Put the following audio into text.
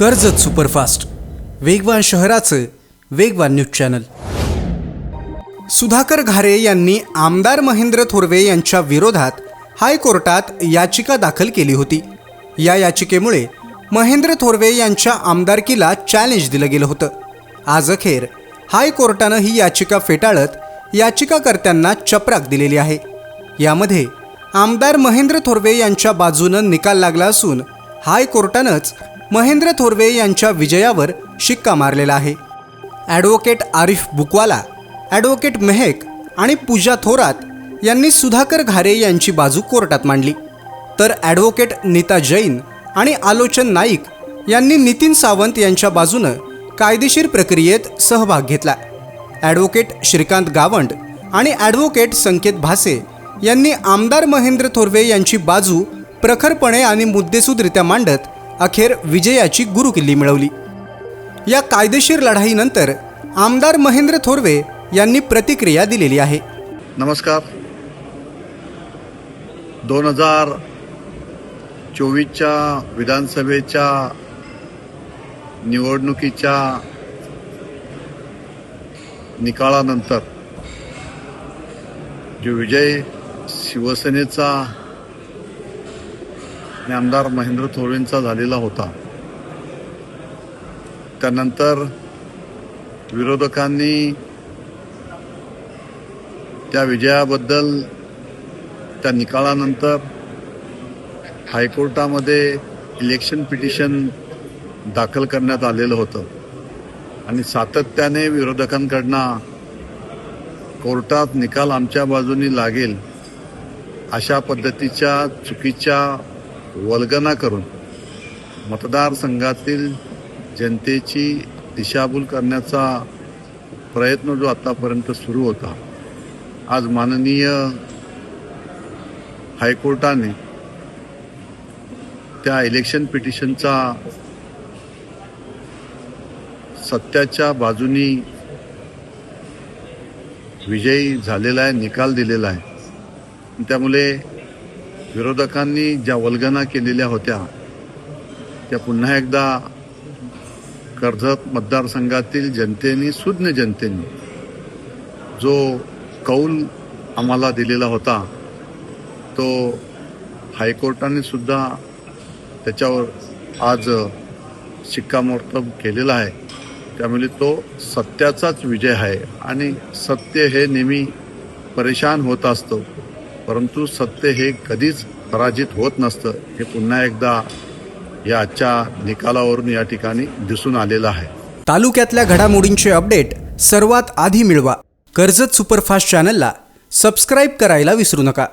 Karjat superfast. वेगवान शहराचं वेगवान न्यूज चॅनल. सुधाकर घारे यांनी आमदार महेंद्र थोरवे यांच्या विरोधात हायकोर्टात याचिका दाखल केली होती. या याचिकेमुळे महेंद्र थोरवे यांच्या आमदारकीला चॅलेंज दिलं गेलं होतं. आज अखेर हायकोर्टानं ही याचिका फेटाळत याचिकाकर्त्यांना चपराक दिलेली आहे. यामध्ये आमदार महेंद्र थोरवे यांच्या बाजूनं निकाल लागला असून हायकोर्टानंच महेंद्र थोरवे यांच्या विजयावर शिक्का मारलेला आहे. ॲडव्होकेट आरिफ बुकवाला ॲडव्होकेट मेहेक आणि पूजा थोरात यांनी सुधाकर घारे यांची बाजू कोर्टात मांडली. तर ॲडव्होकेट नीता जैन आणि आलोचन नाईक यांनी नितीन सावंत यांच्या बाजूनं कायदेशीर प्रक्रियेत सहभाग घेतला. ॲडव्होकेट श्रीकांत गावंड आणि ॲडव्होकेट संकेत भासे यांनी आमदार महेंद्र थोरवे यांची बाजू प्रखरपणे आणि मुद्देसूदरित्या मांडत अखेर विजयाची गुरुकिल्ली मिळवली. या कायदेशीर लढाईनंतर आमदार महेंद्र थोरवे यांनी प्रतिक्रिया दिलेली आहे. नमस्कार. दोन हजार चोवीसच्या विधानसभेच्या निवडणुकीच्या निकालानंतर जो विजय शिवसेनेचा आणि आमदार महेंद्र थोरवेंचा झालेला होता. त्यानंतर विरोधकांनी त्या विजयाबद्दल त्या निकालानंतर हायकोर्टामध्ये इलेक्शन पिटिशन दाखल करण्यात आलेलं होतं. आणि सातत्याने विरोधकांकडनं कोर्टात निकाल आमच्या बाजूनी लागेल अशा पद्धतीच्या चुकीच्या वल्गना करून मतदारसंघातील जनतेची दिशाभूल करण्याचा प्रयत्न जो आतापर्यंत सुरू होता आज माननीय हायकोर्टाने त्या इलेक्शन पिटिशनचा सत्याच्या बाजूनी विजयी झालेला आहे निकाल दिलेला आहे. त्यामुळे विरोधकांनी ज्या वल्गना केलेल्या होत्या त्या पुन्हा एकदा कर्जत मतदारसंघातील जनतेने सुज्ञ जनतेने जो कौल आम्हाला दिलेला होता तो हायकोर्टाने सुद्धा त्याच्यावर आज शिक्कामोर्तब केलेला आहे. त्यामुळे तो सत्याचाच विजय आहे. आणि सत्य हे नेहमी परेशान होत असतो. परंतु सत्य हे कधीच पराजित होत नसतं. हे पुन्हा एकदा या आजच्या निकालावरून या ठिकाणी दिसून आलेलं आहे. तालुक्यातल्या घडामोडींचे अपडेट सर्वात आधी मिळवा. कर्जत सुपरफास्ट चॅनलला सबस्क्राईब करायला विसरू नका.